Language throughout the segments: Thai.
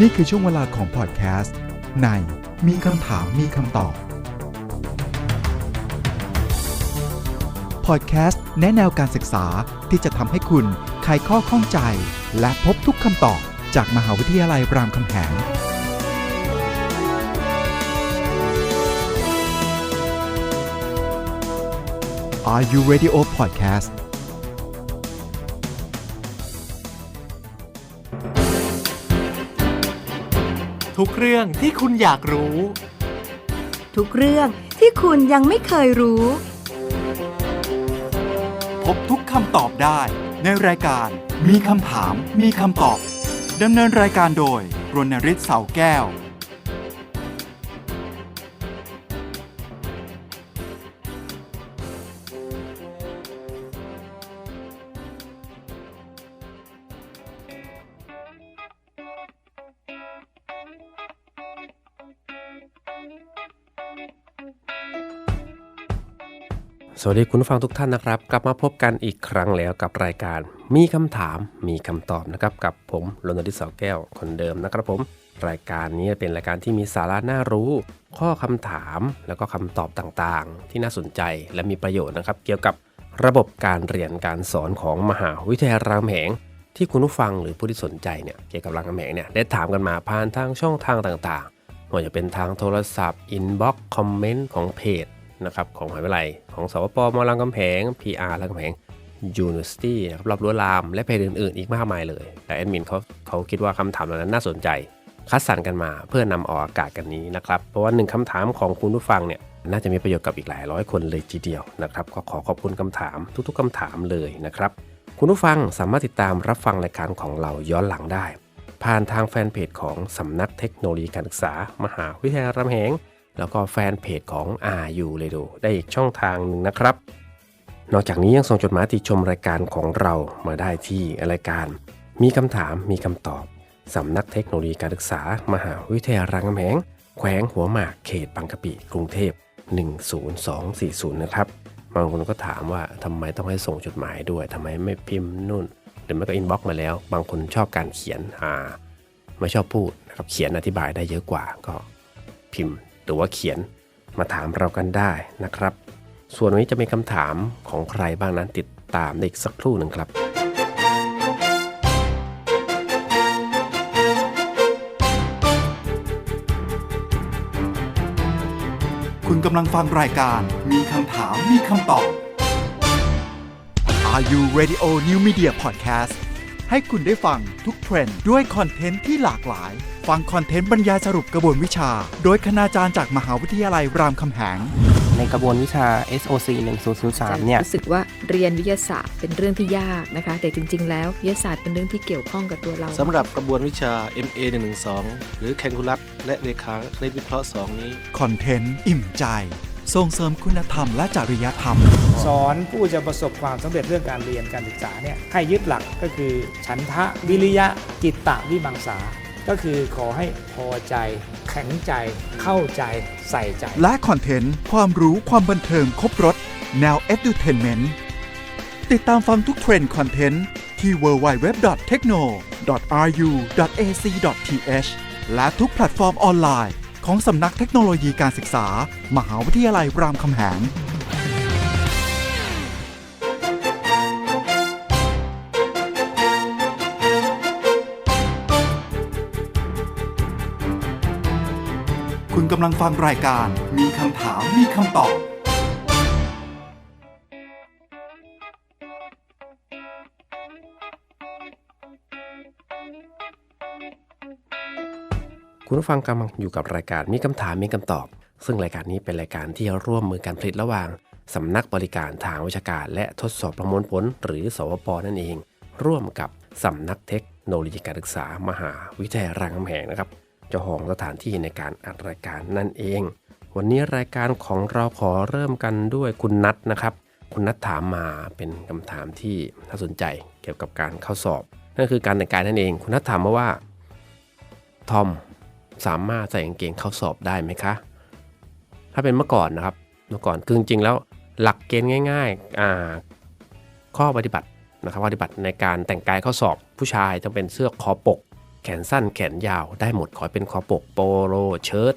นี่คือช่วงเวลาของพอดแคสต์ในมีคำถามมีคำตอบพอดแคสต์แนะแนวการศึกษาที่จะทำให้คุณไขข้อข้องใจ และพบทุกคำตอบจากมหาวิทยาลัยรามคำแหง Are You Radio Podcast ทุกเรื่องที่คุณอยากรู้ ทุกเรื่องที่คุณยังไม่เคยรู้ พบทุกคำตอบได้ ในรายการ มีคำถาม มีคำตอบดำเนินรายการโดยรณริศเสาแก้ว สวัสดีคุณฟังทุกท่านนะครับ กลับมาพบกันอีกครั้งแล้วกับรายการ มีคำถามมีคำตอบนะครับ กับผมรณดิษฐ์สาแก้วคนเดิมนะครับผม รายการนี้เป็นรายการที่มีสาระน่ารู้ ข้อคำถามแล้วก็คำตอบต่างๆ ที่น่าสนใจและมีประโยชน์นะครับ เกี่ยวกับระบบการเรียนการสอนของมหาวิทยาลัยรามแหงที่คุณผู้ฟังหรือผู้ที่สนใจเนี่ยเกี่ยวกับรามแหงเนี่ยได้ถามกันมาผ่านทางช่องทางต่างๆไม่ว่าจะเป็นทางโทรศัพท์อินบ็อกซ์คอมเมนต์ของเพจ นะครับของมหาวิทยาลัย ของสวปมรามคำแหง PR รามคำแหง University นะครับรอบรั้วราม และเพจอื่นๆ อีกมากมายเลย แต่แอดมินเขาเขาคิดว่าคำถามเหล่านั้นน่าสนใจ คัดสรรกันมาเพื่อนำออกอากาศกันนี้นะครับ เพราะว่าหนึ่งคำถามของคุณผู้ฟังเนี่ยน่าจะมีประโยชน์กับอีกหลายร้อยคนเลยทีเดียวนะครับก็ขอขอบคุณคำถามทุกๆคำถามเลยนะครับคุณผู้ฟังสามารถติดตามรับฟังรายการของเราย้อนหลังได้ ผ่านทางแฟนเพจของสำนักเทคโนโลยีการศึกษา มหาวิทยาลัยรามคำแหง แล้วก็แฟนเพจของ RU r a d i o ได้อีกช่องทางหนึ่งนะครับ นอกจากนี้ยังส่งจดหมายติชมรายการของเรามาได้ที่รายการ มีคำถามมีคำตอบสำนักเทคโนโลยีการศึกษา มหาวิทยาลัยรามคำแหงแขวงหัวหมากเขตบางกะปิกรุงเทพ 10240 นะครับบางคนก็ถามว่าทำไมต้องให้ส่งจดหมายด้วยทำไมไม่พิมพ์นู่นหรือไม่ก็อินบ็อกมาแล้ว บางคนชอบการเขียนอ่าไม่ชอบพูดนะครับเขียนอธิบายได้เยอะกว่าก็พิมพ์ หรือว่าเขียนมาถามเรากันได้นะครับ ส่วนวันนี้จะมีคำถามของใครบ้างนั้นติดตามในอีกสักครู่หนึ่งครับคุณกำลังฟังรายการมีคำถามมีคำตอบ Are You Radio New Media Podcast ให้คุณได้ฟังทุกเทรนด์ด้วยคอนเทนต์ที่หลากหลาย ฟังคอนเทนต์บรรยายสรุปกระบวนวิชา โดยคณาจารย์จากมหาวิทยาลัยรามคำแหง ในกระบวนวิชา SOC 1003เนี่ยรู้สึกว่าเรียนวิทยาศาสตร์เป็นเรื่องที่ยากนะคะ แต่จริง ๆ แล้ววิทยาศาสตร์เป็นเรื่องที่เกี่ยวข้องกับตัวเรา สำหรับกระบวนวิชา MA 112หรือแคลคูลัสและเลขาคณิตวิเคราะห์ 2 นี้ คอนเทนต์อิ่มใจ ส่งเสริมคุณธรรมและจริยธรรม สอนผู้จะประสบความสำเร็จเรื่องการเรียนการศึกษาเนี่ยให้ยึดหลักก็คือฉันทะวิริยะจิตตะวิมังสา ก็คือขอให้พอใจ แข็งใจ เข้าใจใส่ใจ และคอนเทนต์ ความรู้ความบันเทิงครบรถ แนว Edutainment ติดตามฟังทุกเทรนด์คอนเทนต์ที่ www.techno.ru.ac.th และทุกแพลตฟอร์มออนไลน์ ของสำนักเทคโนโลยีการศึกษา มหาวิทยาลัยรามคำแหงคุณกำลังฟังรายการมีคำถามมีคำตอบ คุณผู้ฟังกำลังอยู่กับรายการมีคำถามมีคำตอบ ซึ่งรายการนี้เป็นรายการที่ร่วมมือการผลิตระหว่างสำนักบริการทางวิชาการ และทดสอบประมวลผล หรือสวปนั่นเอง ร่วมกับสำนักเทคโนโลยีการศึกษา มหาวิทยาลัยรามคำแหงนะครับเจ้าของสถานที่ในการอัดรายการนั่นเอง วันนี้รายการของเราขอเริ่มกันด้วยคุณนัทนะครับ คุณนัทถามมาเป็นคำถามที่น่าสนใจเกี่ยวกับการเข้าสอบ นั่นคือการแต่งกายนั่นเอง คุณนัทถามมาว่าทอม สามารถใส่กางเกงเข้าสอบได้ไหมคะ ถ้าเป็นเมื่อก่อนนะครับ เมื่อก่อนคือจริงๆแล้วหลักเกณฑ์ง่ายๆอ่าข้อปฏิบัตินะครับปฏิบัติในการแต่งกายเข้าสอบผู้ชายต้องเป็นเสื้อคอปก แขนสั้นแขนยาวได้หมดขอให้เป็นคอปกโปโลเชิ้ต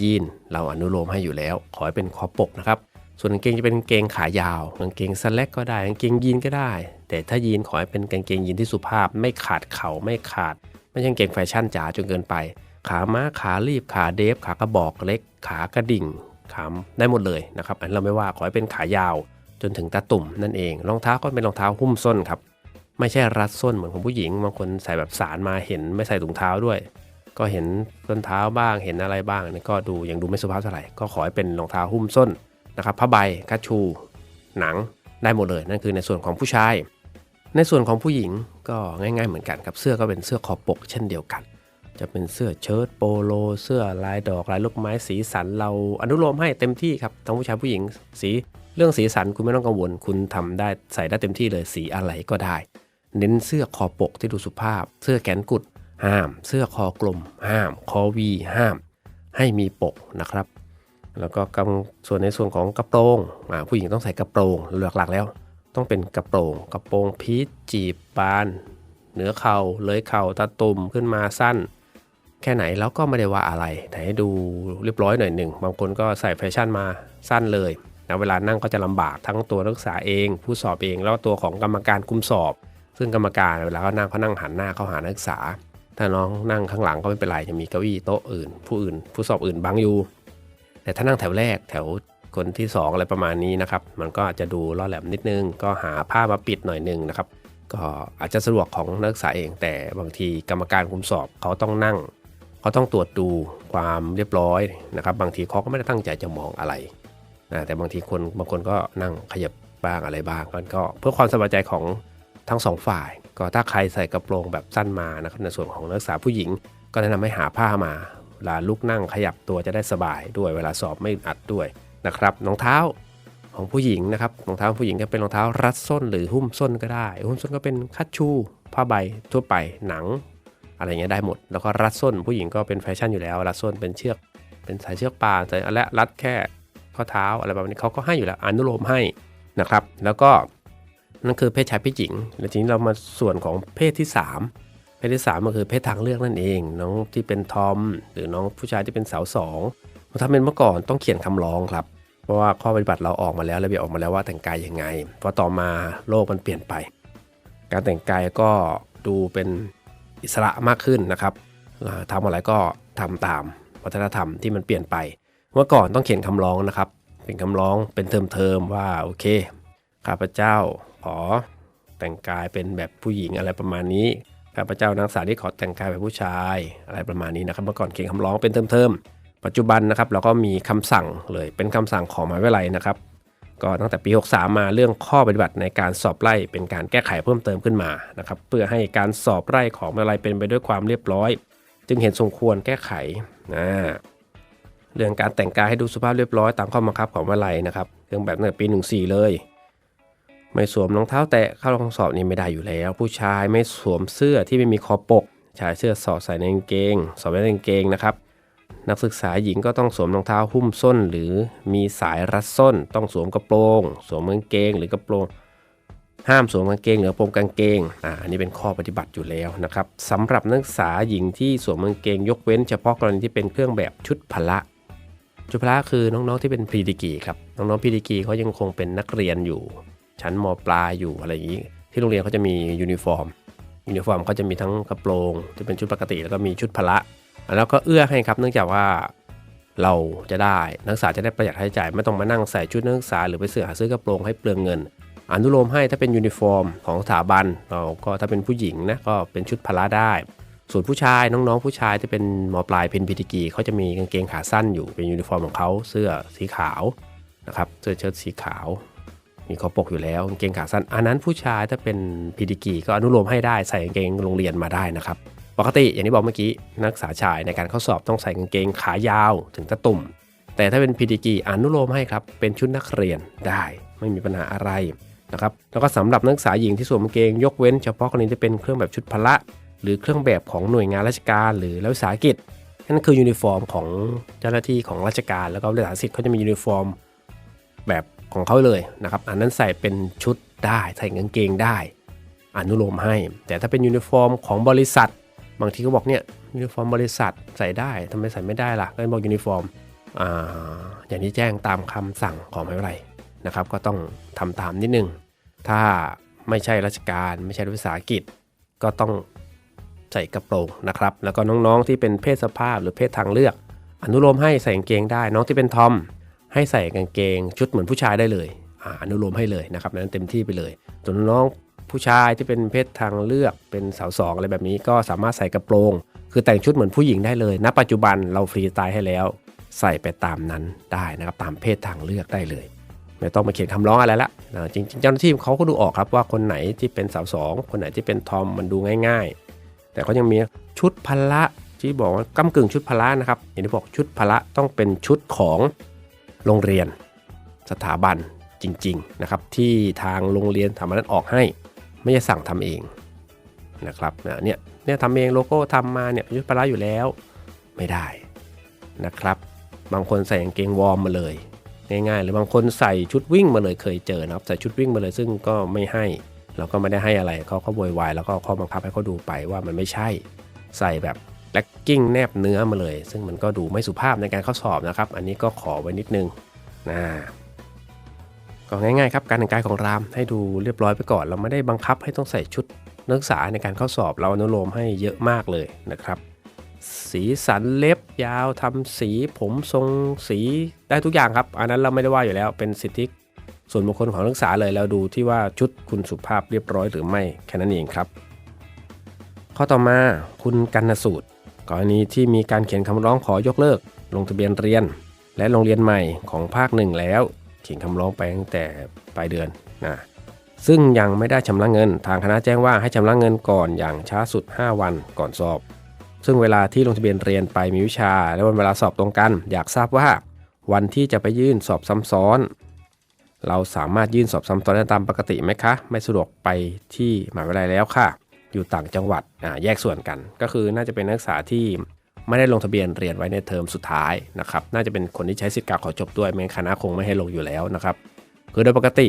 ยีนเราอนุโลมให้อยู่แล้ว ขอให้เป็นคอปกนะครับ ส่วนกางเกงจะเป็นกางเกงขายาวกางเกงสแลกก็ได้กางเกงยีนก็ได้ แต่ถ้ายีนขอให้เป็นกางเกงยีนที่สุภาพ ไม่ขาดเข่าไม่ขาด ไม่ใช่กางเกงแฟชั่นจ๋าจนเกินไป ขาม้าขาลีบขาเดฟ ขากระบอกเล็ก ขากระดิ่งขามได้หมดเลยนะครับ อันนเราไม่ว่าขอให้เป็นขายาวจนถึงตาตุ่มนั่นเองรองเท้าก็เป็นรองเท้าหุ้มส้นครับ ไม่ใช่รัดส้นเหมือนของผู้หญิงบางคนใส่แบบสารมาเห็นไม่ใส่ถุงเท้าด้วย ก็เห็นส้นเท้าบ้างเห็นอะไรบ้างนี่ก็ดูยังดูไม่สุภาพเท่าไหร่ก็ขอให้เป็นรองเท้าหุ้มส้นนะครับผ้าใบคัชชู หนังได้หมดเลย นั่นคือในส่วนของผู้ชาย ในส่วนของผู้หญิงก็ง่าย ๆ เหมือนกันครับเสื้อก็เป็นเสื้อคอปกเช่นเดียวกัน จะเป็นเสื้อเชิ้ตโปโล เสื้อลายดอกลายลูกไม้สีสันเราอนุโลมให้เต็มที่ครับทั้งผู้ชายผู้หญิงสีเรื่องสีสันคุณไม่ต้องกังวล คุณทำได้ใส่ได้เต็มที่เลยสีอะไรก็ได้ เน้นเสื้อคอปกที่ดูสุภาพ เสื้อแขนกุด ห้าม เสื้อคอกลม ห้าม คอวีห้าม ให้มีปกนะครับ แล้วก็กำส่วนในส่วนของกระโปรงผู้หญิงต้องใส่กระโปรงหลักๆแล้ว ต้องเป็นกระโปรงกระโปรงพีชจีบบาน เหนือเข่าเลยเข่าตาตุ่มขึ้นมาสั้น แค่ไหนแล้วก็ไม่ได้ว่าอะไร แต่ให้ดูเรียบร้อยหน่อยหนึ่ง บางคนก็ใส่แฟชั่นมาสั้นเลยนะเวลานั่งก็จะลำบากทั้งตัวนักศึกษาเอง ผู้สอบเอง แล้วตัวของกรรมการคุมสอบ ซึ่งกรรมการเวลาเขานั่งเขานั่งหันหน้าเข้าหานักศึกษา ถ้าน้องนั่งข้างหลังก็ไม่เป็นไรจะมีเก้าอี้โต๊ะอื่น ผู้อื่น ผู้สอบอื่นบังอยู่ แต่ถ้านั่งแถวแรกแถวคนที่ 2 อะไรประมาณนี้นะครับมันก็อาจจะดูล่อแหลมนิดนึง ก็หาผ้ามาปิดหน่อยนึงนะครับก็อาจจะสะดวกของนักศึกษาเองแต่บางทีกรรมการคุมสอบเขาต้องนั่ง เขาต้องตรวจดูความเรียบร้อยนะครับ บางทีเขาก็ไม่ได้ตั้งใจจะมองอะไรนะแต่บางทีคนบางคนก็นั่งขยับบ้างอะไรบ้างมันก็เพื่อความสบายใจของทั้งสองฝ่าย ก็ถ้าใครใส่กระโปรงแบบสั้นมานะครับในส่วนของนักศึกษาผู้หญิง ก็แนะนำให้หาผ้ามาเวลาลุกนั่งขยับตัวจะได้สบายด้วยเวลาสอบไม่อัดด้วยนะครับรองเท้าของผู้หญิงนะครับรองเท้าผู้หญิงก็เป็นรองเท้ารัดส้นหรือหุ้มส้นก็ได้ หุ้มส้นก็เป็นคัชชูผ้าใบทั่วไปหนัง อะไรเงี้ยได้หมด แล้วก็รัดส้นผู้หญิงก็เป็นแฟชั่นอยู่แล้ว รัดส้นเป็นเชือก เป็นสายเชือกปลาแต่และรัดแค่ข้อเท้าอะไรแบบนี้เขาก็ให้อยู่แล้วอนุโลมให้นะครับ แล้วก็นั่นคือเพศชายเพศหญิง แล้วทีนี้เรามาส่วนของเพศที่ 3 เพศที่ 3 ก็คือเพศทางเลือกนั่นเอง น้องที่เป็นทอม หรือน้องผู้ชายที่เป็นสาวสองถ้าเป็นเมื่อก่อนต้องเขียนคำร้องครับ เพราะว่าข้อปฏิบัติเราออกมาแล้วระเบียบออกมาแล้วว่าแต่งกายยังไง เพราะต่อมาโลกมันเปลี่ยนไป การแต่งกายก็ดูเป็น อิสระมากขึ้นนะครับอ่าทำอะไรก็ทำตามวัฒนธรรมที่มันเปลี่ยนไป เมื่อก่อนต้องเขียนคำร้องนะครับ เป็นคำร้องเป็นเทอมๆว่าโอเคข้าพเจ้าขอแต่งกายเป็นแบบผู้หญิงอะไรประมาณนี้ข้าพเจ้านางสาวที่ขอแต่งกายแบบผู้ชายอะไรประมาณนี้นะครับ เมื่อก่อนเขียนคำร้องเป็นเทอมๆปัจจุบันนะครับเราก็มีคำสั่งเลยเป็นคำสั่งของมหาวิทยาลัยนะครับ ก็ตั้งแต่ปี 63 มาเรื่องข้อปฏิบัติในการสอบไล่เป็นการแก้ไขเพิ่มเติมขึ้นมานะครับเพื่อให้การสอบไล่ของมหาลัยเป็นไปด้วยความเรียบร้อย จึงเห็นสมควรแก้ไขนะเรื่องการแต่งกายให้ดูสุภาพเรียบร้อยตามข้อบังคับของมหาลัยนะครับเรื่องแบบตั้งแต่ปี 14 เลย ไม่สวมรองเท้าแตะเข้าห้องสอบนี่ไม่ได้อยู่แล้ว ผู้ชายไม่สวมเสื้อที่ไม่มีคอปกชายเสื้อสอดใส่ในกางเกง สอบในกางเกงนะครับ นักศึกษาหญิงก็ต้องสวมรองเท้าหุ้มส้น หรือมีสายรัดส้น ต้องสวมกระโปรง สวมกางเกงหรือกระโปรง ห้ามสวมกางเกงหรือกระโปรงกางเกงอ่าอันนี้เป็นข้อปฏิบัติอยู่แล้วนะครับสำหรับนักศึกษาหญิงที่สวมกางเกงยกเว้น เฉพาะกรณีที่เป็นเครื่องแบบชุดพละชุดพละคือน้องๆที่เป็นพรีดีกีครับน้องๆพรีดีกีเขายังคงเป็นนักเรียนอยู่ ชั้นมปลายอยู่อะไรอย่างนี้ ที่โรงเรียนเขาจะมียูนิฟอร์มยูนิฟอร์มเขาจะมีทั้งกระโปรงที่เป็นชุดปกติแล้วก็มีชุดพละ แล้วก็เอื้อให้ครับเนื่องจากว่าเราจะได้นักศึกษาจะได้ประหยัดค่าใช้จ่ายไม่ต้องมานั่งใส่ชุดนักศึกษาหรือไปซื้อหาซื้อกระโปรงให้เปลืองเงิน อนุโลมให้ถ้าเป็นยูนิฟอร์มของสถาบัน เราก็ถ้าเป็นผู้หญิงนะก็เป็นชุดพละได้ ส่วนผู้ชายน้องๆ ผู้ชายที่เป็นมอปลายเพนพิธีกีเขาจะมีกางเกงขาสั้นอยู่เป็นยูนิฟอร์มของเขาเสื้อสีขาวนะครับเสื้อเชิ้ตสีขาว มีคอปกอยู่แล้วกางเกงขาสั้นอันนั้นผู้ชายถ้าเป็นพีดีกีก็อนุโลมให้ได้ใส่กางเกงโรงเรียนมาได้นะครับ ปกติอย่างที่บอกเมื่อกี้นักศึกษาชายในการเข้าสอบต้องใส่กางเกงขายาวถึงตะตุ่ม แต่ถ้าเป็นพีดีกีอนุโลมให้ครับ เป็นชุดนักเรียนได้ไม่มีปัญหาอะไรนะครับแล้วก็สำหรับนักศึกษาหญิงที่สวมกางเกงยกเว้นเฉพาะกรณีที่เป็นเครื่องแบบชุดพละ หรือเครื่องแบบของหน่วยงานราชการ หรือรัฐวิสาหกิจนั่นคือยูนิฟอร์มของเจ้าหน้าที่ของราชการ แล้วก็รัฐวิสาหกิจเขาจะมียูนิฟอร์มแบบของเขาเลยนะครับอันนั้นใส่เป็นชุดได้ใส่กางเกงได้ อนุโลมให้ แต่ถ้าเป็นยูนิฟอร์มของบริษัท บางทีก็บอกเนี่ยยูนิฟอร์มบริษัทใส่ได้ทำไมใส่ไม่ได้ล่ะก็บอกยูนิฟอร์มอ่าอย่างที่แจ้งตามคำสั่งของมหาวิทยาลัยนะครับ ก็ต้องทำตามนิดนึง ถ้าไม่ใช่ราชการไม่ใช่รัฐวิสาหกิจ ก็ต้องใส่กระโปรงนะครับ แล้วก็น้องๆที่เป็นเพศสภาพหรือเพศทางเลือก อนุโลมให้ใส่กางเกงได้ น้องที่เป็นทอมให้ใส่กางเกงชุดเหมือนผู้ชายได้เลยออนุโลมให้เลยนะครับนั้นเต็มที่ไปเลยส่วนน้อง ผู้ชายที่เป็นเพศทางเลือกเป็นสาวสองอะไรแบบนี้ก็สามารถใส่กระโปรง คือแต่งชุดเหมือนผู้หญิงได้เลยณปัจจุบันเราฟรีสไตล์ให้แล้ว ใส่ไปตามนั้นได้นะครับตามเพศทางเลือกได้เลย ไม่ต้องมาเขียนคำร้องอะไรละนะจริงๆ เจ้าหน้าที่เขาก็ดูออกครับว่าคนไหนที่เป็นสาวสองคนไหนที่เป็นทอมมันดูง่าย ๆ แต่เขายังมีชุดพละที่บอกว่าก้ากึ่งชุดพละนะครับอย่างที่บอกชุดพละต้องเป็นชุดของโรงเรียน สถาบันจริง ๆ นะครับ ที่ทางโรงเรียนทำมันนั้นออกให้ ไม่ใช่สั่งทำเองนะครับเนี่ยเนี่ยทำเองโลโก้ทำมาเนี่ยชุดพละอยู่แล้วไม่ได้นะครับ บางคนใส่กางเกงวอร์มมาเลย ง่ายๆ หรือบางคนใส่ชุดวิ่งมาเลยเคยเจอนะครับใส่ชุดวิ่งมาเลยซึ่งก็ไม่ให้เราก็ไม่ได้ให้อะไรเขาก็โวยวายแล้วก็ข้อบังคับให้เขาดูไปว่ามันไม่ใช่ ใส่แบบแล็กกิ้งแนบเนื้อมาเลย ซึ่งมันก็ดูไม่สุภาพในการเข้าสอบนะครับ อันนี้ก็ขอไว้นิดนึงนะ ก็ง่ายๆครับการแต่งกายของรามให้ดูเรียบร้อยไปก่อน เราไม่ได้บังคับให้ต้องใส่ชุดนักศึกษาในการเข้าสอบเราอนุโลมให้เยอะมากเลยนะครับ สีสันเล็บยาวทำสีผมทรงสีได้ทุกอย่างครับ อันนั้นเราไม่ได้ว่าอยู่แล้วเป็นสิทธิส่วนบุคคลของนักศึกษาเลยแล้วดูที่ว่าชุดคุณสุภาพเรียบร้อยหรือไม่แค่นั้นเองครับ ข้อต่อมาคุณกันนสูตรกรณีที่มีการเขียนคำร้องขอยกเลิก ลงทะเบียนเรียน และโรงเรียนใหม่ของภาคหนึ่งแล้ว เขียนคำร้องไปตั้งแต่ปลายเดือนนะซึ่งยังไม่ได้ชำระเงิน ทางคณะแจ้งว่าให้ชำระเงินก่อนอย่างช้าสุด 5 วันก่อนสอบ ซึ่งเวลาที่ลงทะเบียนเรียนไปมีวิชา และวันเวลาสอบตรงกัน อยากทราบว่า วันที่จะไปยื่นสอบซ้ำซ้อน เราสามารถยื่นสอบซ้ำซ้อนได้ตามปกติไหมคะ ไม่สะดวกไปที่มหาวิทยาลัยแล้วค่ะ อยู่ต่างจังหวัดแยกส่วนกัน ก็คือน่าจะเป็นนักศึกษาที่ ไม่ได้ลงทะเบียนเรียนไว้ในเทอมสุดท้ายนะครับน่าจะเป็นคนที่ใช้สิทธิ์กาขอจบด้วยไม่งั้นคณะคงไม่ให้ลงอยู่แล้วนะครับคือโดยปกติ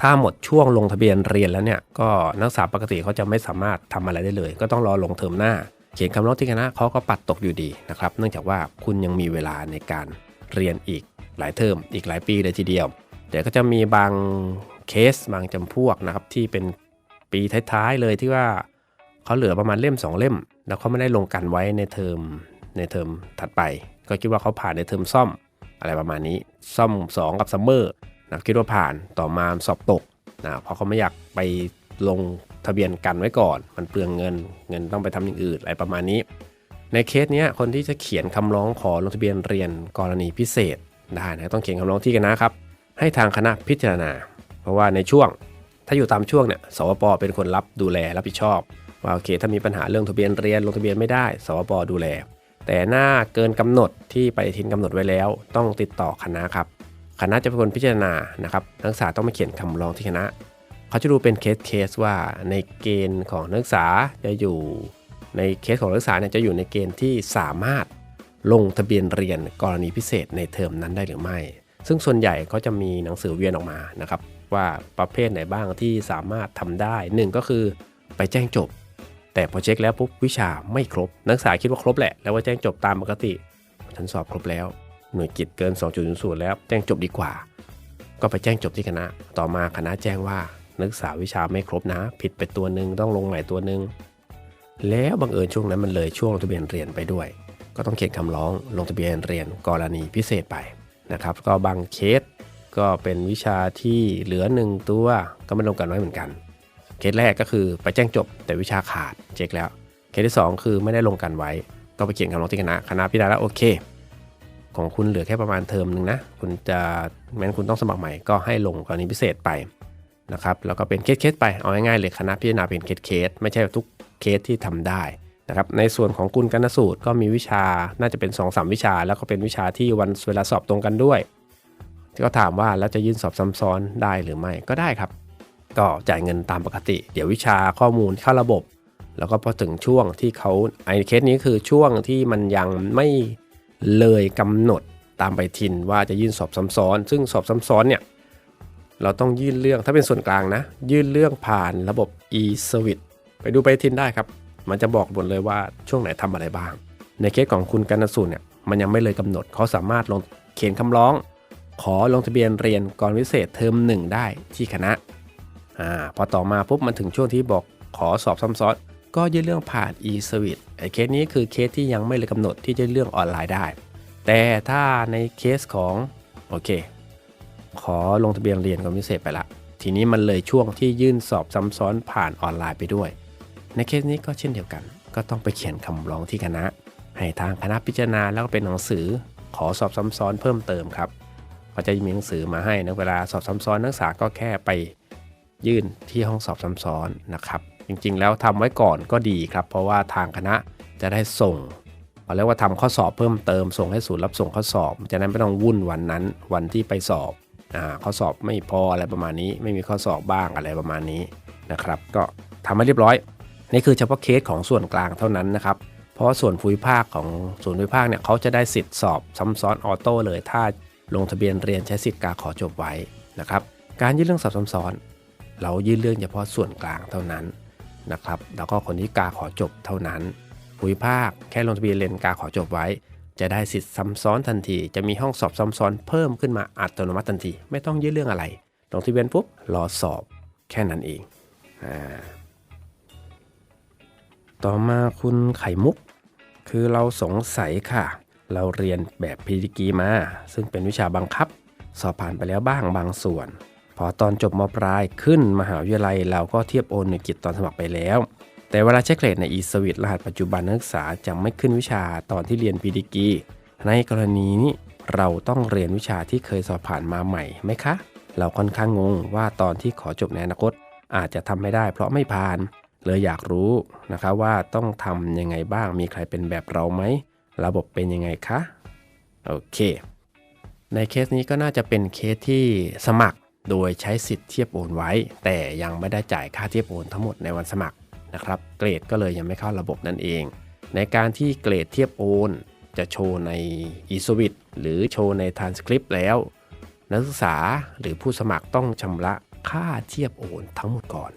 ถ้าหมดช่วงลงทะเบียนเรียนแล้วเนี่ยก็นักศึกษาปกติเขาจะไม่สามารถทำอะไรได้เลย ก็ต้องรอลงเทอมหน้า เขียนคำร้องที่คณะเขาก็ปัดตกอยู่ดีนะครับเนื่องจากว่าคุณยังมีเวลาในการเรียนอีกหลายเทอมอีกหลายปีเลยทีเดียวแต่ก็จะมีบางเคสบางจำพวกนะครับที่เป็นปีท้ายๆเลยที่ว่าเขาเหลือประมาณเล่ม 2 เล่ม แล้วเขาไม่ได้ลงกันไว้ในเทอมในเทอมถัดไป ก็คิดว่าเขาผ่านในเทอมซ่อมอะไรประมาณนี้ ซ่อม 2 กับซัมเมอร์นะคิดว่าผ่านต่อมาสอบตกนะเพราะเขาไม่อยากไปลงทะเบียนกันไว้ก่อน มันเปลืองเงินเงินต้องไปทำอย่างอื่นอะไรประมาณนี้ ในเคสนี้คนที่จะเขียนคำร้องขอลงทะเบียนเรียนกรณีพิเศษได้นะต้องเขียนคำร้องที่คณะครับ ให้ทางคณะพิจารณา เพราะว่าในช่วง ถ้าอยู่ตามช่วงเนี่ยสวปเป็นคนรับดูแลรับผิดชอบ ว่าโอเค ถ้ามีปัญหาเรื่องทะเบียนเรียนลงทะเบียนไม่ได้ สวปดูแล แต่หน้าเกินกำหนดที่ปฏิทินกำหนดไว้แล้ว ต้องติดต่อคณะครับคณะจะเป็นคนพิจารณานะครับนักศึกษาต้องมาเขียนคำร้องที่คณะ เขาจะดูเป็นเคสเคสว่าในเกณฑ์ของนักศึกษาจะอยู่ในเคสของนักศึกษาเนี่ยจะอยู่ในเกณฑ์ที่สามารถลงทะเบียนเรียนกรณีพิเศษในเทอมนั้นได้หรือไม่ ซึ่งส่วนใหญ่ก็จะมีหนังสือเวียนออกมานะครับว่าประเภทไหนบ้างที่สามารถทำได้หนึ่งก็คือไปแจ้งจบ แต่พอเช็คแล้วปุ๊บวิชาไม่ครบ นักศึกษาคิดว่าครบแหละ แล้วว่าแจ้งจบตามปกติฉันสอบครบแล้ว หน่วยกิจเกิน 2.00 แล้วแจ้งจบดีกว่า ก็ไปแจ้งจบที่คณะ ต่อมาคณะแจ้งว่านักศึกษาวิชาไม่ครบนะ ผิดไปตัวหนึ่งต้องลงใหม่ตัวหนึ่งแล้วบังเอิญช่วงนั้นมันเลยช่วงลงทะเบียนเรียนไปด้วย ก็ต้องเขียนคำร้องลงทะเบียนเรียนกรณีพิเศษไปนะครับ ก็บางเคสก็เป็นวิชาที่เหลือหนึ่งตัวก็ไม่ลงกันไว้เหมือนกัน เคสแรกก็คือไปแจ้งจบแต่วิชาขาดเช็คแล้ว เคสที่ 2 คือไม่ได้ลงกันไว้ ก็ไปเขียนคำร้องที่คณะคณะพิจารณาแล้วโอเค ของคุณเหลือแค่ประมาณเทอมหนึ่งนะคุณจะแม้นคุณต้องสมัครใหม่ก็ให้ลงกรณีพิเศษไปนะครับแล้วก็เป็นเคสเคสไปเอาง่ายๆเลยคณะพิจารณาเป็นเคสเคสไม่ใช่ทุกเคสที่ทำได้นะครับในส่วนของคุณกันสูตรก็มีวิชาน่าจะเป็น2อสวิชา แล้วก็เป็นวิชาที่วันเวลาสอบตรงกันด้วยที่เขาถามว่าแล้วจะยื่นสอบซ้ำซ้อนได้หรือไม่ก็ได้ครับ ก็จ่ายเงินตามปกติ เดี๋ยววิชาข้อมูลเข้าระบบ แล้วก็พอถึงช่วงที่เขาไอเคสนี้คือช่วงที่มันยังไม่เลยกำหนดตามไปทินว่าจะยื่นสอบซ้ำซ้อน ซึ่งสอบซ้ำซ้อนเนี่ยเราต้องยื่นเรื่องถ้าเป็นส่วนกลางนะ ยื่นเรื่องผ่านระบบ e-service ไปดูไปทินได้ครับ มันจะบอกหมดเลยว่าช่วงไหนทำอะไรบ้าง ในเคสของคุณกันนสูตรเนี่ยมันยังไม่เลยกำหนดเขาสามารถลงเขียนคำร้อง ขอลงทะเบียนเรียนกรวิเศษเทอมหนึ่งได้ที่คณะ อ่าพอต่อมาปุ๊บมันถึงช่วงที่บอกขอสอบซ้ำซ้อนก็ยื่นเรื่องผ่าน e-service ไอ้เคสนี้คือเคสที่ยังไม่เลยกำหนดที่จะเรื่องออนไลน์ได้ แต่ถ้าในเคสของโอเค ขอลงทะเบียนเรียนกรวิเศษไปละ ทีนี้มันเลยช่วงที่ยื่นสอบซ้ำซ้อนผ่านออนไลน์ไปด้วย ในเคสนี้ก็เช่นเดียวกัน ก็ต้องไปเขียนคำร้องที่คณะ ให้ทางคณะพิจารณาแล้วก็เป็นหนังสือ ขอสอบซ้ำซ้อนเพิ่มเติมครับก็จะมีหนังสือมาให้นะเวลาสอบซ้ำซ้อนนักศึกษาก็แค่ไป ยื่นที่ห้องสอบซ้ำซ้อนนะครับ จริงๆ แล้วทำไว้ก่อนก็ดีครับ เพราะว่าทางคณะจะได้ส่งเขาเรียกว่าทำข้อสอบเพิ่มเติมส่งให้ศูนย์รับส่งข้อสอบจะนั้นไม่ต้องวุ่นวันนั้นวันที่ไปสอบอ่าข้อสอบไม่พออะไรประมาณนี้ ไม่มีข้อสอบบ้างอะไรประมาณนี้นะครับ ก็ทำให้เรียบร้อยนี่คือเฉพาะเคสของส่วนกลางเท่านั้นนะครับ เพราะส่วนภูมิภาคของส่วนภูมิภาคเนี่ยเขาจะได้สิทธิ์สอบซ้ำซ้อนออโต้เลย ถ้าลงทะเบียนเรียนใช้สิทธิ์กาขอจบไว้นะครับ การยื่นเรื่องสอบซ้ำซ้อน เรายื่นเรื่องเฉพาะส่วนกลางเท่านั้นนะครับแล้วก็คนที่กาขอจบเท่านั้นภูมิภาคแค่ลงทะเบียนเรียนกาขอจบไว้ จะได้สิทธิ์ซ้ำซ้อนทันที จะมีห้องสอบซ้ำซ้อนเพิ่มขึ้นมาอัตโนมัติทันที ไม่ต้องยื่นเรื่องอะไรลงทะเบียนปุ๊บรอสอบแค่นั้นเองอ่าต่อมาคุณไข่มุก คือเราสงสัยค่ะ เราเรียนแบบพีดีกีมา ซึ่งเป็นวิชาบังคับ สอบผ่านไปแล้วบ้างบางส่วน พอตอนจบมปลายขึ้นมหาวิทยาลัยเราก็เทียบโอนหนึ่งกิจตอนสมัครไปแล้ว แต่เวลาเช็คเกรดใน e s w i t รหัสปัจจุบันนักศึกษาจะไม่ขึ้นวิชาตอนที่เรียนพีดีกีในกรณีนี้เราต้องเรียนวิชาที่เคยสอบผ่านมาใหม่ไหมคะ เราค่อนข้างงงว่าตอนที่ขอจบในอนาคต อาจจะทำไม่ได้เพราะไม่ผ่าน เลยอยากรู้นะครับว่าต้องทำยังไงบ้างมีใครเป็นแบบเราไหม ระบบเป็นยังไงคะ โอเค ในเคสนี้ก็น่าจะเป็นเคสที่สมัคร โดยใช้สิทธิ์เทียบโอนไว้ แต่ยังไม่ได้จ่ายค่าเทียบโอนทั้งหมดในวันสมัครนะครับเกรดก็เลยยังไม่เข้าระบบนั่นเอง ในการที่เกรดเทียบโอน จะโชว์ใน e s w i t หรือโชว์ใน transcript แล้ว นักศึกษาหรือผู้สมัครต้องชำระค่าเทียบโอนทั้งหมดก่อน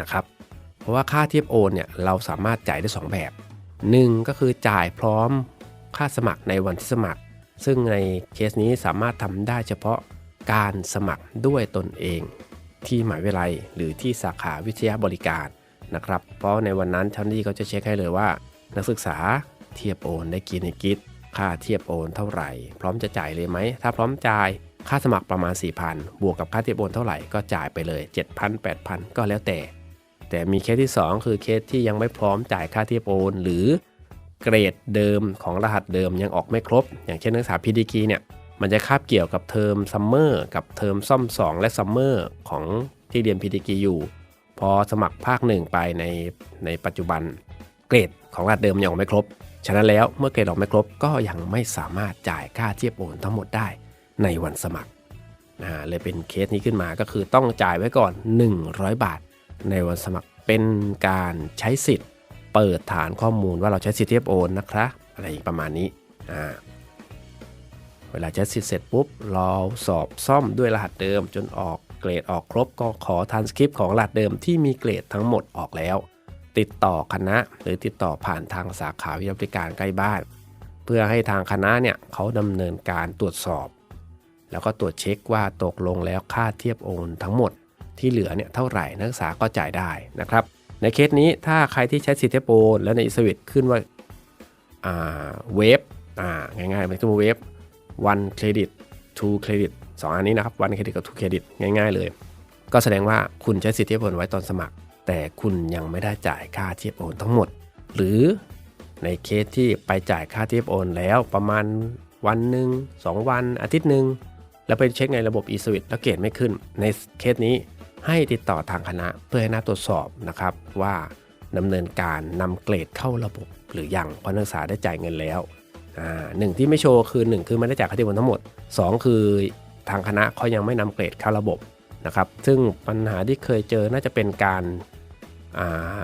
นะครับเพราะว่าค่าเทียบโอนเนี่ยเราสามารถจ่ายได้ 2 แบบ 1 ก็คือจ่ายพร้อมค่าสมัครในวันที่สมัคร ซึ่งในเคสนี้สามารถทำได้เฉพาะ การสมัครด้วยตนเอง ที่หมหาวิทยาลัยหรือที่สาขาวิทยาบริการนะครับ เพราะในวันนั้นเจ้าหน้าที่เขาจะเช็คให้เลยว่า นักศึกษาเทียบโอนได้กี่ในกิจค่าเทียบโอนเท่าไหร่ พร้อมจะจ่ายเลยไหม ถ้าพร้อมจ่ายค่าสมัครประมาณ 4,000 บวกกับค่าเทียบโอนเท่าไหร่ก็จ่ายไปเลย 7,000 8,000 ก็แล้วแต่ แต่มีเคสที่ 2 คือเคสที่ยังไม่พร้อมจ่ายค่าเทียบโอนหรือเกรดเดิมของรหัสเดิมยังออกไม่ครบ อย่างเช่นนักศึกษาพีดีกีเนี่ย มันจะคาบเกี่ยวกับเทอมซัมเมอร์กับเทอมซ่อม 2 และซัมเมอร์ของที่เรียนพีดีกีอยู่ พอสมัครภาคหนึ่งไปในในปัจจุบันเกรดของรหัสเดิมยังออกไม่ครบ ฉะนั้นแล้วเมื่อเกรดออกไม่ครบก็ยังไม่สามารถจ่ายค่าเทียบโอนทั้งหมดได้ในวันสมัครนะฮะเลยเป็นเคสนี้ขึ้นมาก็คือต้องจ่ายไว้ก่อน 100 บาท ในวันสมัครเป็นการใช้สิทธิ์ เปิดฐานข้อมูลว่าเราใช้สิทธิ์เทียบโอนนะครับอะไรประมาณนี้อ่า เวลาใช้สิทธิ์เสร็จปุ๊บเราสอบซ่อมด้วยรหัสเดิมจนออกเกรดออกครบก็ขอทานสคริปต์ของรหัสเดิมที่มีเกรดทั้งหมดออกแล้ว ติดต่อคณะหรือติดต่อผ่านทางสาขาวิทยาบริการใกล้บ้าน เพื่อให้ทางคณะเนี่ยเขาดำเนินการตรวจสอบ แล้วก็ตรวจเช็คว่าตกลงแล้วค่าเทียบโอนทั้งหมดที่เหลือเนี่ยเท่าไหร่นักศึกษาก็จ่ายได้นะครับในเคสนี้ถ้าใครที่ใช้สิทธิ์เทโอนแล้วในสวิตขึ้นว่าอ่าเวฟอ่าง่ายๆเป็นตัวเวฟ one credit two credit สองอันนี้นะครับ one credit กับ two credit ง่าย ๆ เลย ก็แสดงว่าคุณใช้สิทธิ์เทียบโอนไว้ตอนสมัคร แต่คุณยังไม่ได้จ่ายค่าเทียบโอนทั้งหมด หรือในเคสที่ไปจ่ายค่าเทียบโอนแล้วประมาณวันหนึ่งสองวันอาทิตย์หนึ่งแล้วไปเช็คในระบบ e-service แล้วเกรดไม่ขึ้น ในเคสนี้ให้ติดต่อทางคณะเพื่อให้หน้าตรวจสอบนะครับว่าดำเนินการนำเกรดเข้าระบบหรือยังเพราะนักศึกษาได้จ่ายเงินแล้ว อ่าหนึ่งที่ไม่โชว์คือ 1 คือไม่ได้จ่ายค่าเทียบโอนทั้งหมด 2 คือทางคณะเขายังไม่นำเกรดเข้าระบบนะครับ ซึ่งปัญหาที่เคยเจอน่าจะเป็นการา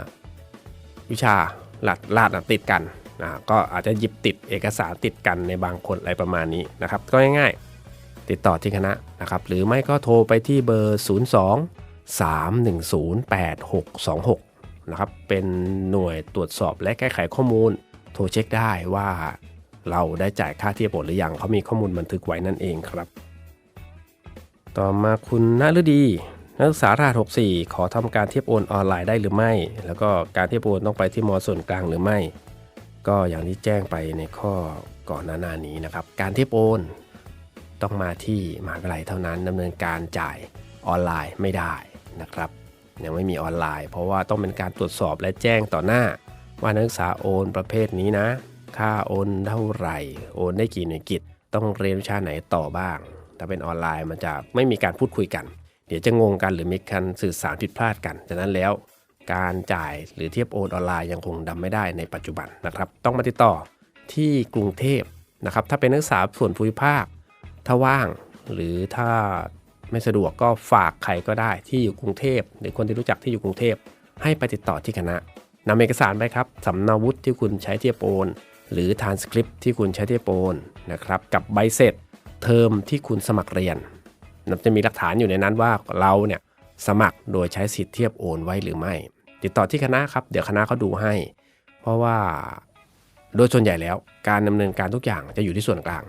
วิชาหลัดลาดติดกันอ่าก็อาจจะหยิบติดเอกสารติดกันในบางคนอะไรประมาณนี้นะครับ ก็ง่ายๆ ติดต่อที่คณะนะครับ หรือไม่ก็โทรไปที่เบอร์ 02 310 8626 นะครับ เป็นหน่วยตรวจสอบและแก้ไขข้อมูล โทรเช็คได้ว่า เราได้จ่ายค่าเทียบโอนหรือยังเขามีข้อมูลบันทึกไว้นั่นเองครับ ต่อมาคุณนฤดี นักศึกษารหัส64 ขอทำการเทียบโอนออนไลน์ได้หรือไม่ แล้วก็การเทียบโอนต้องไปที่มอส่วนกลางหรือไม่ ก็อย่างที่แจ้งไปในข้อก่อนหน้านี้นะครับ การเทียบโอนต้องมาที่มหาวิทยาลัยเท่านั้นดำเนินการจ่ายออนไลน์ไม่ได้นะครับยังไม่มีออนไลน์ เพราะว่าต้องเป็นการตรวจสอบและแจ้งต่อหน้า ว่านักศึกษาโอนประเภทนี้นะ ค่าโอนเท่าไหร่ โอนได้กี่หน่วยกิจ ต้องเรียนวิชาไหนต่อบ้าง ถ้าเป็นออนไลน์มันจะไม่มีการพูดคุยกัน เดี๋ยวจะงงกันหรือมีการสื่อสารผิดพลาดกันฉะนั้นแล้ว การจ่ายหรือเทียบโอนออนไลน์ยังคงดำไม่ได้ในปัจจุบันนะครับ ต้องมาติดต่อที่กรุงเทพนะครับ ถ้าเป็นนักศึกษาส่วนภูมิภาค ถ้าว่างหรือถ้าไม่สะดวกก็ฝากใครก็ได้ที่อยู่กรุงเทพหรือคนที่รู้จักที่อยู่กรุงเทพให้ไปติดต่อที่คณะนำเอกสารไปครับสำเนาวุฒิที่คุณใช้เทียบโอน หรือทานสคริปที่คุณใช้เทียบโอนนะครับกับใบเสร็จเทอมที่คุณสมัครเรียนนจะมีหลักฐานอยู่ในนั้นว่าเราเนี่ยสมัครโดยใช้สิทธิ์เทียบโอนไว้หรือไม่ ติดต่อที่คณะครับ เดี๋ยวคณะเขาดูให้ เพราะว่าโดยส่วนใหญ่แล้วการดำเนินการทุกอย่างจะอยู่ที่ส่วนกลาง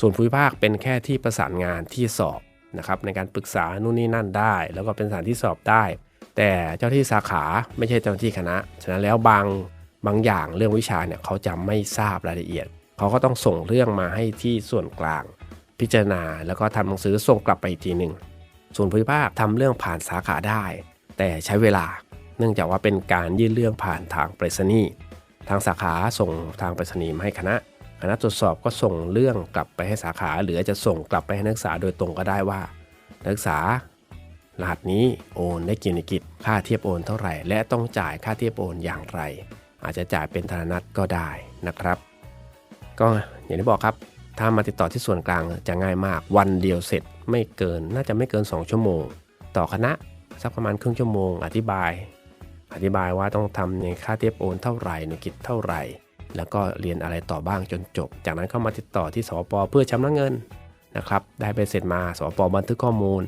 ส่วนภูมิภาคเป็นแค่ที่ประสานงานที่สอบนะครับในการปรึกษานู่นนี่นั่นได้ แล้วก็เป็นสถานที่สอบได้ แต่เจ้าที่สาขาไม่ใช่เจ้าที่คณะ ฉะนั้นแล้วบาง บางอย่างเรื่องวิชาเนี่ยเขาจะไม่ทราบรายละเอียด เขาก็ต้องส่งเรื่องมาให้ที่ส่วนกลาง พิจารณาแล้วก็ทำหนังสือส่งกลับไปอีกทีหนึ่งส่วนภูมิภาคทำเรื่องผ่านสาขาได้ แต่ใช้เวลา เนื่องจากว่าเป็นการยื่นเรื่องผ่านทางไปรษณีย์ทางสาขาส่งทางไปรษณีย์มาให้คณะคณะตรวจสอบก็ส่งเรื่องกลับไปให้สาขา หรือจะส่งกลับไปให้นักศึกษาโดยตรงก็ได้ว่า นักศึกษารหัสนี้โอนได้กี่หน่วยกิจค่าเทียบโอนเท่าไหร่ และต้องจ่ายค่าเทียบโอนอย่างไร อาจจะจ่ายเป็นธนนัตก็ได้นะครับ ก็อย่างที่บอกครับ ถ้ามาติดต่อที่ส่วนกลางจะง่ายมากวันเดียวเสร็จไม่เกินน่าจะไม่เกิน 2 ชั่วโมง ต่อคณะสักประมาณครึ่งชั่วโมง อธิบาย อธิบายว่าต้องทำในค่าเทียบโอนเท่าไหร่หน่วยกิจเท่าไหร่ แล้วก็เรียนอะไรต่อบ้างจนจบ จากนั้นเข้ามาติดต่อที่สปเพื่อชำระเงินนะครับได้ไปเสร็จมาสปบันทึกข้อมูล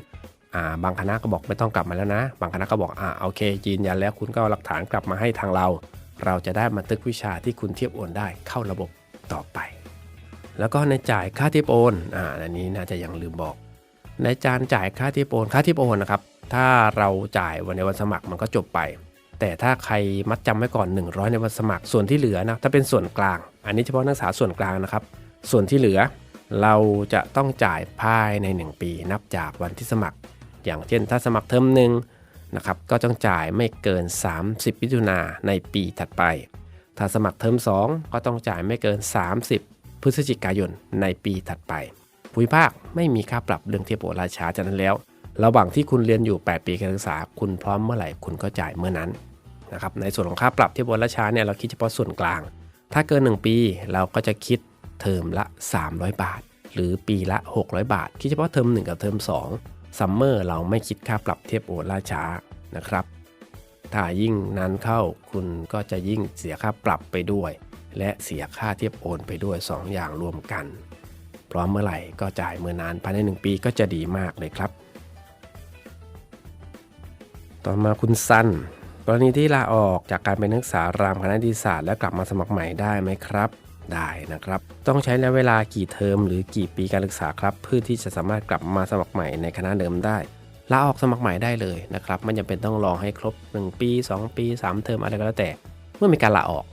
าบางคณะก็บอกไม่ต้องกลับมาแล้วนะ บางคณะก็บอกอ่าโอเคยืนยันแล้วคุณก็หลักฐานกลับมาให้ทางเรา เราจะได้บันทึกวิชาที่คุณเทียบโอนได้เข้าระบบต่อไป แล้วก็ในจ่ายค่าเทียบโอนอ่าอันนี้น่าจะยังลืมบอก ในจานจ่ายค่าเทียบโอนค่าเทียบโอนนะครับถ้าเราจ่ายวันในวันสมัครมันก็จบไป แต่ถ้าใครมัดจำไว้ก่อน 100 ในวันสมัครส่วนที่เหลือนะถ้าเป็นส่วนกลาง อันนี้เฉพาะนักศึกษาส่วนกลางนะครับ ส่วนที่เหลือเราจะต้องจ่ายภายใน 1 ปี นับจากวันที่สมัคร อย่างเช่น ถ้าสมัครเทอมหนึ่ง นะครับก็ต้องจ่ายไม่เกิน 30 มิถุนาในปีถัดไป ถ้าสมัครเทอม2 ก็ต้องจ่ายไม่เกิน 30 พฤศจิกายนในปีถัดไปภูมิภาคไม่มีค่าปรับเรื่องเทียบโอนราชาจากนั้นแล้ว ระหว่างที่คุณเรียนอยู่ 8 ปีการศึกษา คุณพร้อมเมื่อไหร่คุณก็จ่ายเมื่อนั้นนะครับในส่วนของค่าปรับเทียบโอนราชาเนี่ยเราคิดเฉพาะส่วนกลาง ถ้าเกิน 1 ปีเราก็จะคิดเทอมละ 300 บาท หรือปีละ 600 บาท คิดเฉพาะเทอม1 กับเทอม2 ซัมเมอร์เราไม่คิดค่าปรับเทียบโอนล่าช้านะครับ ถ้ายิ่งนานเข้าคุณก็จะยิ่งเสียค่าปรับไปด้วย และเสียค่าเทียบโอนไปด้วย 2 อย่างรวมกัน พร้อมเมื่อไหร่ก็จ่ายเมื่อนานภายใน 1 ปีก็จะดีมากเลยครับ ต่อมาคุณซันกรณีที่ลาออกจากการเป็นนักศึกษารามคณะนิติศาสตร์และกลับมาสมัครใหม่ได้ไหมครับ ได้นะครับ ต้องใช้ระยะเวลากี่เทอมหรือกี่ปีการศึกษาครับเพื่อที่จะสามารถกลับมาสมัครใหม่ในคณะเดิมได้ลาออกสมัครใหม่ได้เลยนะครับไม่จำเป็นต้องรอให้ครบ 1 ปี 2 ปี 3 เทอมอะไรก็แล้วแต่ เมื่อมีการลาออก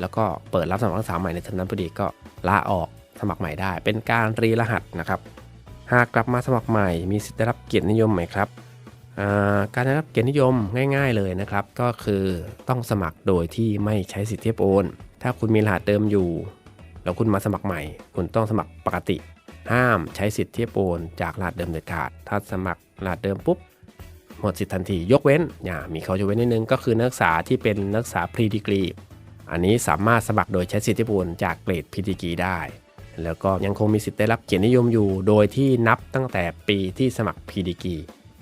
แล้วก็เปิดรับสมัครนักศึกษาใหม่ในเทอมนั้นพอดีก็ลาออกสมัครใหม่ได้ เป็นการรีรหัสนะครับ หากกลับมาสมัครใหม่มีสิทธิ์ได้รับเกียรตินิยมไหมครับการได้รับเกียรตินิยมง่าย ๆเลยนะครับ ก็คือต้องสมัครโดยที่ไม่ใช้สิทธิเทียบโอนถ้าคุณมีรหัสเดิมอยู่ แล้วคุณมาสมัครใหม่ คุณต้องสมัครปกติ ห้ามใช้สิทธิ์เทียบโอนจากรหัสเดิมเด็ดขาด ถ้าสมัครรหัสเดิมปุ๊บหมดสิทธิ์ทันที ยกเว้นอย่ามีเขาจะเว้นนิดนึงก็คือนักศึกษาที่เป็นนักศึกษาพรีดีกรี อันนี้สามารถสมัครโดยใช้สิทธิโอนจากเกรดพรีดีกรีได้ แล้วก็ยังคงมีสิทธิ์ได้รับเกียรตินิยมอยู่ โดยที่นับตั้งแต่ปีที่สมัครพรีดีกรี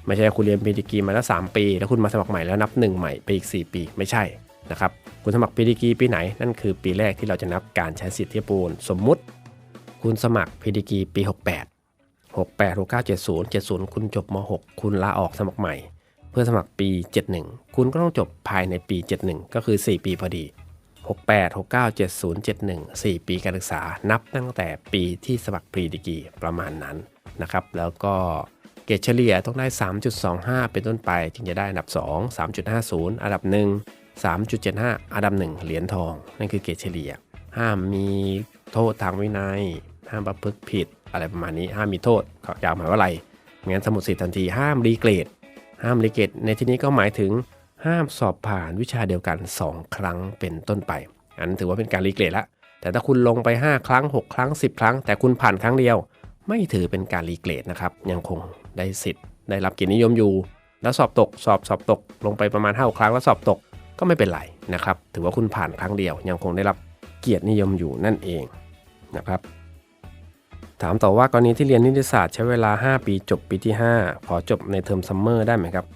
ไม่ใช่คุณเรียนพรีดีกรีมาแล้ว3ปี แล้วคุณมาสมัครใหม่แล้วนับ 1 ใหม่ไปอีก 4 ปี ไม่ใช่ นะครับคุณสมัครพีดีกีปีไหน นั่นคือปีแรกที่เราจะนับการใช้สิทธิโอนสมมุติ คุณสมัครพีดีกีปี 68 68 69 70 70 คุณจบม .6 คุณลาออกสมัครใหม่ เพื่อสมัครปี 71 คุณก็ต้องจบภายในปี 71 ก็คือ 4 ปีพอดี 68 69 70 71 4 ปีการศึกษานับตั้งแต่ปีที่สมัครพรีดีกีประมาณนั้นนะครับ แล้วก็เกรดเฉลี่ยต้องได้ 3.25 เป็นต้นไป จึงจะได้อันดับ 2 3.50 อันดับ 1 3.75 อันดับ1เหรียญทอง นั่นคือเกรดเฉลี่ย ห้ามมีโทษทางวินัย ห้ามประพฤติผิด อะไรประมาณนี้ ห้ามมีโทษเขาจะหมายว่าอะไรงั้นสมุดสิทธิ์ทันที ห้ามรีเกรด ห้ามรีเกตในที่นี้ก็หมายถึงห้ามสอบผ่านวิชาเดียวกัน 2 ครั้งเป็นต้นไป อันนนถือว่าเป็นการรีเกรดละ แต่ถ้าคุณลงไป 5 ครั้ง 6 ครั้ง 10 ครั้ง แต่คุณผ่านครั้งเดียว ไม่ถือเป็นการรีเกรดนะครับ ยังคงได้สิทธิ์ ได้รับเกียรตินิยมอยู่ แล้วสอบตก สอบสอบตก ลงไปประมาณ5ครั้งแล้วสอบตก ก็ไม่เป็นไรนะครับ ถือว่าคุณผ่านครั้งเดียว ยังคงได้รับเกียรตินิยมอยู่นั่นเองนะครับ ถามต่อว่ากรณีที่เรียนนิติศาสตร์ใช้เวลา 5 ปีจบปีที่ 5 พอจบในเทอมซัมเมอร์ได้ไหมครับ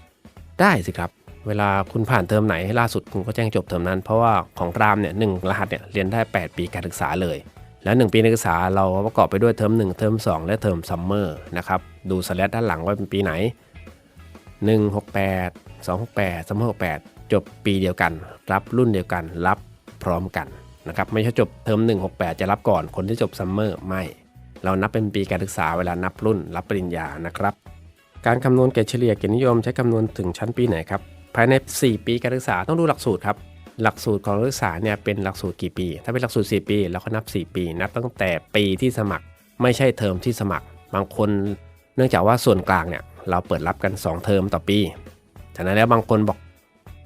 ได้สิครับ เวลาคุณผ่านเทอมไหนล่าสุดคุณก็แจ้งจบเทอมนั้น เพราะว่าของรามเนี่ยหนึ่งรหัสเนี่ยเรียนได้ 8 ปีการศึกษาเลย แล้ว1ปีการศึกษาเราประกอบไปด้วยเทอม1เทอม2 และเทอมซัมเมอร์นะครับ ดูสแลดด้านหลังว่าเป็นปีไหน 168 268 368 จบปีเดียวกัน รับรุ่นเดียวกัน รับพร้อมกันนะครับไม่ใช่จบเทอม168 จะรับก่อนคนที่จบซัมเมอร์ไม่ เรานับเป็นปีการศึกษาเวลานับรุ่น รับปริญญานะครับ การคำนวณเกรดเฉลี่ยเกียรตินิยมใช้คำนวณถึงชั้นปีไหนครับภายใน 4 ปีการศึกษาต้องดูหลักสูตรครับหลักสูตรของนักศึกษาเนี่ยเป็นหลักสูตรกี่ปี ถ้าเป็นหลักสูตร 4 ปี เราก็นับ 4 ปี นับตั้งแต่ปีที่สมัคร ไม่ใช่เทอมที่สมัคร บางคนเนื่องจากว่าส่วนกลางเนี่ยเราเปิดรับกัน 2 เทอมต่อปีฉะนั้นแล้วบางคนบอก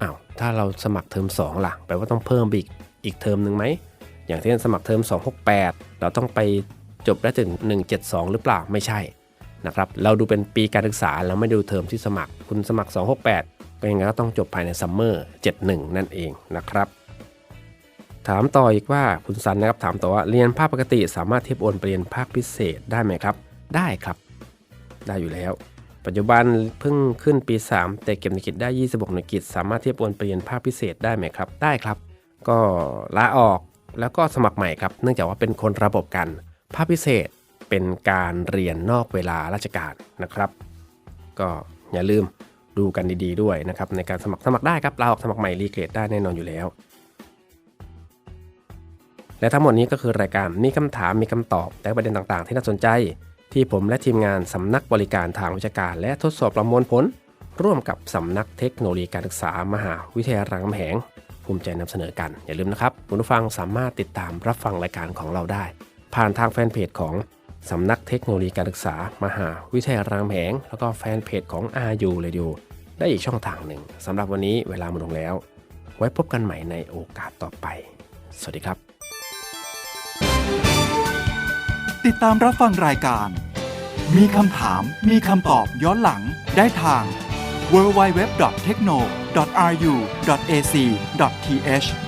อ้าวถ้าเราสมัครเทอม2ล่ะแปลว่าต้องเพิ่มไปอีกอีกเทอมหนึ่งไหมอย่างเช่นสมัครเทอม268 เราต้องไปจบได้ถึง 172 หรือเปล่าไม่ใช่นะครับเราดูเป็นปีการศึกษาเราไม่ดูเทอมที่สมัครคุณสมัคร 268 ก็ยังไงก็ต้องจบภายในซัมเมอร์71 นั่นเองนะครับถามต่ออีกว่าคุณซันนะครับถามต่อว่าเรียนภาคปกติสามารถเทียบโอนไปเรียนภาคพิเศษได้ไหมครับ ได้ครับ ได้อยู่แล้ว ปัจจุบันเพิ่งขึ้นปี 3 แต่เก็บในกิจได้ 26ในกิจ สามารถเทียบโอนไปเรียนภาคพิเศษได้ไหมครับ ได้ครับ ก็ลาออกแล้วก็สมัครใหม่ครับ เนื่องจากว่าเป็นคนระบบกัน ภาคพิเศษเป็นการเรียนนอกเวลาราชการนะครับ ก็อย่าลืมดูกันดีๆด้วยนะครับในการสมัครสมัครได้ครับลาออกสมัครใหม่รีเกรดได้แน่นอนอยู่แล้ว และทั้งหมดนี้ก็คือรายการมีคำถามมีคำตอบและประเด็นต่างๆ ที่น่าสนใจ ที่ผมและทีมงานสำนักบริการทางวิชาการ และทดสอบประมวลผล ร่วมกับสำนักเทคโนโลยีการศึกษามหาวิทยาลัยรามคำแหงภูมิใจนำเสนอกัน อย่าลืมนะครับคุณผู้ฟังสามารถติดตามรับฟังรายการของเราได้ ผ่านทางแฟนเพจของสำนักเทคโนโลยีการศึกษา มหาวิทยาลัยรามคำแหงแล้วก็แฟนเพจของ RU Radio ได้อีกช่องทางหนึ่งสำหรับวันนี้เวลาหมดลงแล้ว ไว้พบกันใหม่ในโอกาสต่อไป สวัสดีครับ ติดตามรับฟังรายการ มีคำถาม มีคำตอบย้อนหลัง ได้ทาง www.techno.ru.ac.th